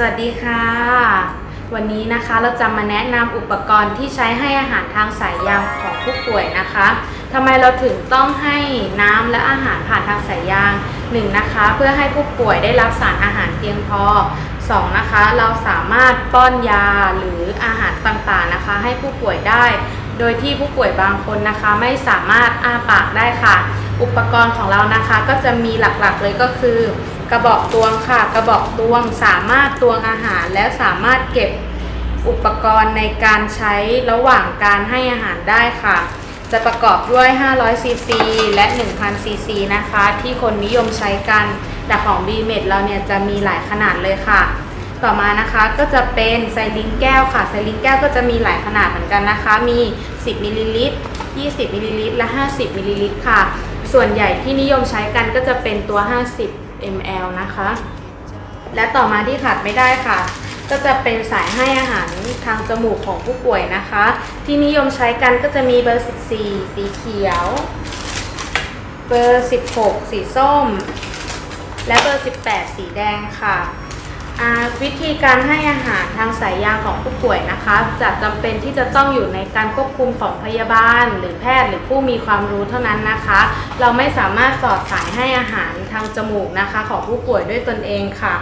สวัสดีค่ะ วันนี้นะคะเราจะมาแนะนำอุปกรณ์ที่ใช้ให้อาหารทางสายยางของผู้ป่วยนะคะทำไมเราถึงต้องให้น้ำและอาหารผ่านทางสายยางหนึ่งนะคะ เพื่อให้ผู้ป่วยได้รับสารอาหารเพียงพอสองนะคะ เราสามารถป้อนยาหรืออาหารต่างๆนะคะ ให้ผู้ป่วยได้ โดยที่ผู้ป่วยบางคนนะคะไม่สามารถอ้าปากได้ค่ะ อุปกรณ์ของเรานะคะก็จะมีหลักๆเลยก็คือ กระบอกตวงค่ะ กระบอกตวงสามารถตวงอาหารและสามารถเก็บอุปกรณ์ในการใช้ระหว่างการให้อาหารได้ค่ะ จะประกอบด้วย500ซีซีและ1000ซีซีนะคะ ที่คนนิยมใช้กัน แต่ของ b m e d เราเนี่ยจะมีหลายขนาดเลยค่ะ ต่อมานะคะก็จะเป็นไซลิงแก้วค่ะ ไซลิงแก้วก็จะมีหลายขนาดเหมือนกันนะคะ มี 10มิลลิลิตร20มิลลิลิตรและ 50มิลลิลิตรค่ะ ส่วนใหญ่ที่นิยมใช้กันก็จะเป็นตัว 50 ml นะคะ และต่อมาที่ขาดไม่ได้ค่ะ ก็จะเป็นสายให้อาหารทางจมูกของผู้ป่วยนะคะ ที่นิยมใช้กันก็จะมีเบอร์ 14 สีเขียว เบอร์ 16 สีส้ม และเบอร์ 18 สีแดงค่ะ วิธีการให้อาหารทางสายยางของผู้ป่วยนะคะ จะจำเป็นที่จะต้องอยู่ในการควบคุมของพยาบาล หรือแพทย์หรือผู้มีความรู้เท่านั้นนะคะ เราไม่สามารถสอดสายให้อาหารทางจมูกนะคะ ของผู้ป่วยด้วยตนเองค่ะ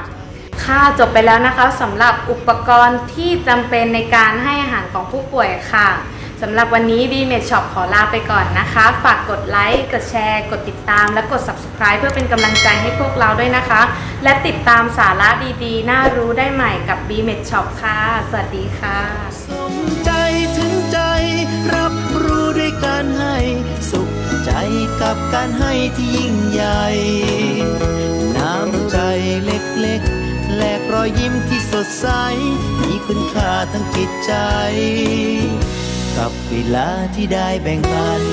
ค่ะจบไปแล้วนะคะสำหรับอุปกรณ์ที่จำเป็นในการให้อาหารของผู้ป่วยค่ะ สำหรับวันนี้ b m e d Shop ขอลาไปก่อนนะคะ ฝากกดไลค์ กดแชร์ กดติดตาม และกด subscribe เพื่อเป็นกำลังใจให้พวกเราด้วยนะคะ และติดตามสาระดีๆ น่ารู้ได้ใหม่กับ b m e d Shop ค่ะ สวัสดีค่ะสมใจถึงใจรับรู้ด้วยการให้สุขใจกับการให้ที่ยิ่งใหญ่น้ำใจเล็กๆ แลกรอยยิ้มที่สดใส มีคุณค่าทั้งจิตใจ กับเวลาที่ได้แบ่งปัน